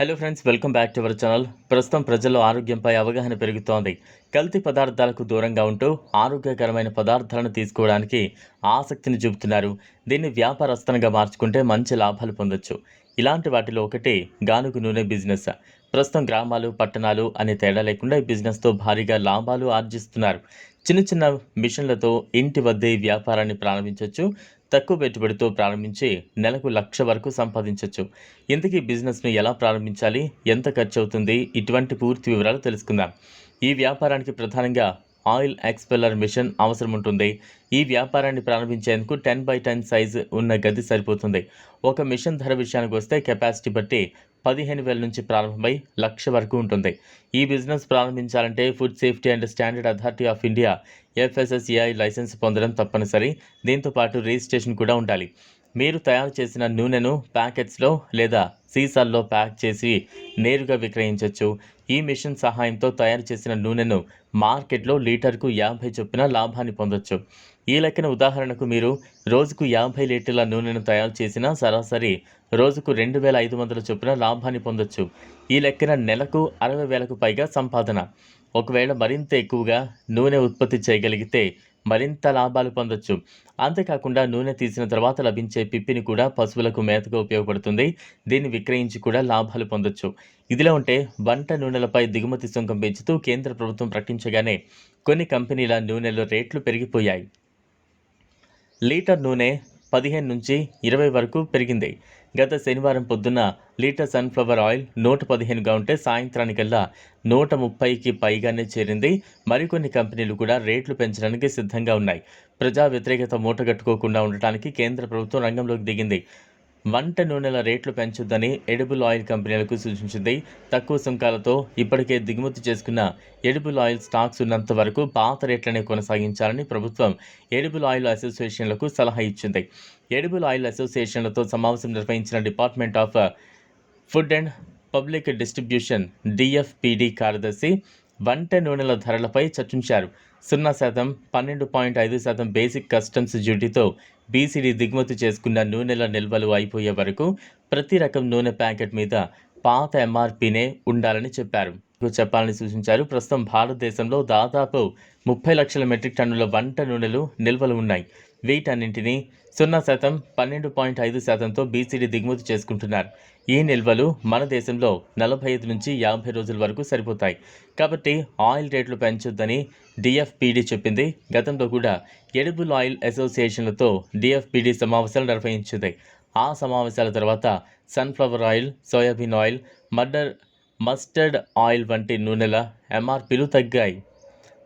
Hello friends welcome back to our channel ప్రస్తుతం ప్రజల్లో ఆరోగ్యంపై అవగాహన పెరుగుతోంది. కల్తీ పదార్థాలకు దూరంగా ఉంటూ ఆరోగ్యకరమైన పదార్థాలను తీసుకోవడానికి ఆసక్తిని చూపుతున్నారు. దీన్ని వ్యాపారస్థనంగా మార్చుకుంటే మంచి లాభాలు పొందొచ్చు. ఇలాంటి వాటిలో ఒకటి గానుగు నూనె బిజినెస్ ప్రస్తుతం గ్రామాలు పట్టణాలు అనే తేడా లేకుండా ఈ బిజినెస్తో భారీగా లాభాలు ఆర్జిస్తున్నారు. చిన్న చిన్న మిషన్లతో ఇంటి వద్దే ఈ వ్యాపారాన్ని ప్రారంభించవచ్చు తక్కువ పెట్టుబడితో ప్రారంభించి నెలకు లక్ష వరకు సంపాదించవచ్చు ఇంతకీ బిజినెస్ను ఎలా ప్రారంభించాలి? ఎంత ఖర్చు అవుతుంది ఇటువంటి పూర్తి వివరాలు తెలుసుకుందాం. ఈ వ్యాపారానికి ప్రధానంగా ఆయిల్ ఎక్స్పెల్లర్ మిషన్ అవసరం ఉంటుంది ఈ వ్యాపారాన్ని ప్రారంభించేందుకు టెన్ బై టెన్ సైజు ఉన్న గది సరిపోతుంది. ఒక మిషన్ ధర విషయానికి వస్తే కెపాసిటీ బట్టి పదిహేను వేల నుంచి ప్రారంభమై లక్ష వరకు ఉంటుంది. ఈ బిజినెస్ ప్రారంభించాలంటే food safety and standard authority of India FSSAI licence పొందడం తప్పనిసరి. దీంతో పాటు రిజిస్ట్రేషన్ కూడా ఉండాలి. మీరు తయారు చేసిన నూనెను ప్యాకెట్స్లో లేదా సీసాల్లో ప్యాక్ చేసి నేరుగా విక్రయించవచ్చు ఈ మిషన్ సహాయంతో తయారు చేసిన నూనెను మార్కెట్లో లీటర్కు యాభై చొప్పున లాభాన్ని పొందొచ్చు. ఈ లెక్కన ఉదాహరణకు మీరు రోజుకు యాభై లీటర్ల నూనెను తయారు చేసిన సరాసరి రోజుకు రెండు వేల ఐదు వందల చొప్పున లాభాన్ని పొందొచ్చు. ఈ లెక్కన నెలకు అరవై వేలకు పైగా సంపాదన. ఒకవేళ మరింత ఎక్కువగా నూనె ఉత్పత్తి చేయగలిగితే మరింత లాభాలు పొందొచ్చు. అంతేకాకుండా నూనె తీసిన తర్వాత లభించే పిప్పిని కూడా పశువులకు మేతగా ఉపయోగపడుతుంది. దీన్ని విక్రయించి కూడా లాభాలు పొందొచ్చు. ఇదిలా ఉంటే వంట నూనెలపై దిగుమతి సుంకం పెంచుతూ కేంద్ర ప్రభుత్వం ప్రకటించగానే కొన్ని కంపెనీల నూనెల రేట్లు పెరిగిపోయాయి. లీటర్ నూనె పదిహేను నుంచి ఇరవై వరకు పెరిగింది. గత శనివారం పొద్దున్న లీటర్ సన్ఫ్లవర్ ఆయిల్ నూట పదిహేనుగా ఉంటే సాయంత్రానికల్లా నూట ముప్పైకి పైగానే చేరింది. మరికొన్ని కంపెనీలు కూడా రేట్లు పెంచడానికి సిద్ధంగా ఉన్నాయి. ప్రజా వ్యతిరేకత మూటగట్టుకోకుండా ఉండటానికి కేంద్ర ప్రభుత్వం రంగంలోకి దిగింది. వంట నూనెల రేట్లు పెంచొద్దని ఎడిబుల్ ఆయిల్ కంపెనీలకు సూచించింది. తక్కువ సుంకాలతో ఇప్పటికే దిగుమతి చేసుకున్న ఎడిబుల్ ఆయిల్ స్టాక్స్ ఉన్నంత వరకు పాత రేట్లనే కొనసాగించాలని ప్రభుత్వం ఎడిబుల్ ఆయిల్ అసోసియేషన్లకు సలహా ఇచ్చింది. ఎడిబుల్ ఆయిల్ అసోసియేషన్లతో సమావేశం నిర్వహించిన department of food and public distribution DFPD కార్యదర్శి వంట నూనెల ధరలపై చర్చించారు. సున్నా శాతం పన్నెండు పాయింట్ ఐదు శాతం బేసిక్ కస్టమ్స్ డ్యూటీతో బీసీడీ దిగుమతి చేసుకున్న నూనెల నిల్వలు అయిపోయే వరకు ప్రతి రకం నూనె ప్యాకెట్ మీద పాత ఎంఆర్పీనే ఉండాలని చెప్పారు. చెప్పాలని సూచించారు. ప్రస్తుతం భారతదేశంలో దాదాపు ముప్పై లక్షల మెట్రిక్ టన్నుల వంట నూనెలు నిల్వలు ఉన్నాయి. వీటన్నింటినీ సున్నా శాతం పన్నెండు పాయింట్ ఐదు శాతంతో బీసీడీ దిగుమతి చేసుకుంటున్నారు. ఈ నిల్వలు మన దేశంలో నలభై ఐదు నుంచి యాభై రోజుల వరకు సరిపోతాయి. కాబట్టి ఆయిల్ రేట్లు పెంచొద్దని డిఎఫ్పిడి చెప్పింది. గతంలో కూడా ఎడిబుల్ ఆయిల్ అసోసియేషన్లతో డిఎఫ్పిడి సమావేశాలు నిర్వహించింది. ఆ సమావేశాల తర్వాత sunflower oil soyabean oil murder mustard oil వంటి నూనెల ఎంఆర్పీలు తగ్గాయి.